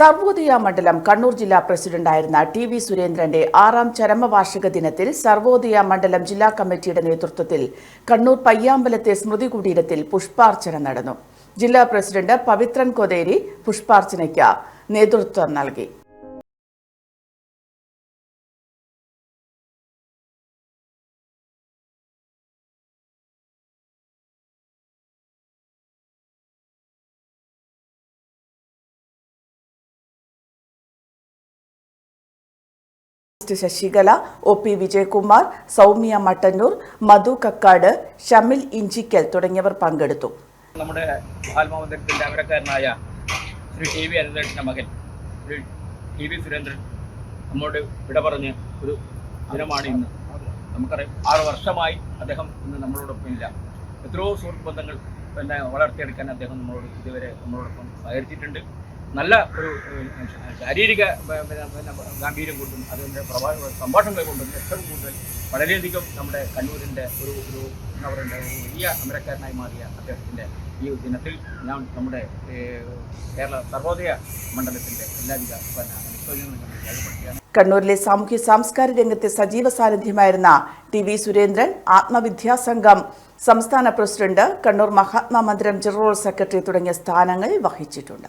സർവോദയ മണ്ഡലം കണ്ണൂർ ജില്ലാ പ്രസിഡന്റായിരുന്ന ടി വി സുരേന്ദ്രന്റെ ആറാം ചരമവാർഷിക ദിനത്തിൽ സർവോദയ മണ്ഡലം ജില്ലാ കമ്മിറ്റിയുടെ നേതൃത്വത്തിൽ കണ്ണൂർ പയ്യാമ്പലത്തെ സ്മൃതി കുടീരത്തിൽ പുഷ്പാർച്ചന നടന്നു. ജില്ലാ പ്രസിഡന്റ് പവിത്രൻ കൊതേരി പുഷ്പാർച്ചനയ്ക്ക് നേതൃത്വം നൽകി. ശശികല ഒ പി വിജയകുമാർ സൗമ്യ മട്ടന്നൂർ മധു കക്കാട് ഷമിൽ ഇഞ്ചിക്കൽ തുടങ്ങിയവർ പങ്കെടുത്തു. നമ്മുടെ മഹാത്മാമന്ദിരത്തിന്റെ അമരക്കാരനായ ശ്രീ ടി വി അനന്തകൃഷ്ണന്റെ മകൻ ശ്രീ ടി വി സുരേന്ദ്രൻ നമ്മോട് വിട പറഞ്ഞ് ഒരു ദിനമാണ് ഇന്ന്. നമുക്കറിയാം ആറ് വർഷമായി അദ്ദേഹം ഇന്ന് നമ്മളോടൊപ്പം ഇല്ല എത്രയോ സുഹൃത്ത് ബന്ധങ്ങൾ പിന്നെ വളർത്തിയെടുക്കാൻ അദ്ദേഹം നമ്മളോട് ഇതുവരെ നമ്മളോടൊപ്പം സഹകരിച്ചിട്ടുണ്ട്. നല്ല ഒരു ശാരീരിക ഗാംഭീര്യം കൊണ്ടും അതിന്റെ പ്രഭാ സംഭാഷണങ്ങൾ കൊണ്ടും ഏറ്റവും കൂടുതൽ വളരെയധികം നമ്മുടെ കണ്ണൂരിന്റെ ഒരു ഒരു എന്താ പറയുക ഒരു വലിയ അമരക്കാരനായി മാറിയ അദ്ദേഹത്തിന്റെ ഈ ദിനത്തിൽ ഞാൻ നമ്മുടെ കേരള സർവോദയ മണ്ഡലത്തിന്റെ എല്ലാവിധ അനുശോചനങ്ങളും കണ്ണൂരിലെ സാമൂഹ്യ സാംസ്കാരിക രംഗത്തെ സജീവ സാന്നിധ്യമായിരുന്ന ടി വി സുരേന്ദ്രൻ ആത്മവിദ്യാസംഘം സംസ്ഥാന പ്രസിഡന്റ് കണ്ണൂർ മഹാത്മാ മന്ദിരം ജനറൽ സെക്രട്ടറി തുടങ്ങിയ സ്ഥാനങ്ങൾ വഹിച്ചിട്ടുണ്ട്.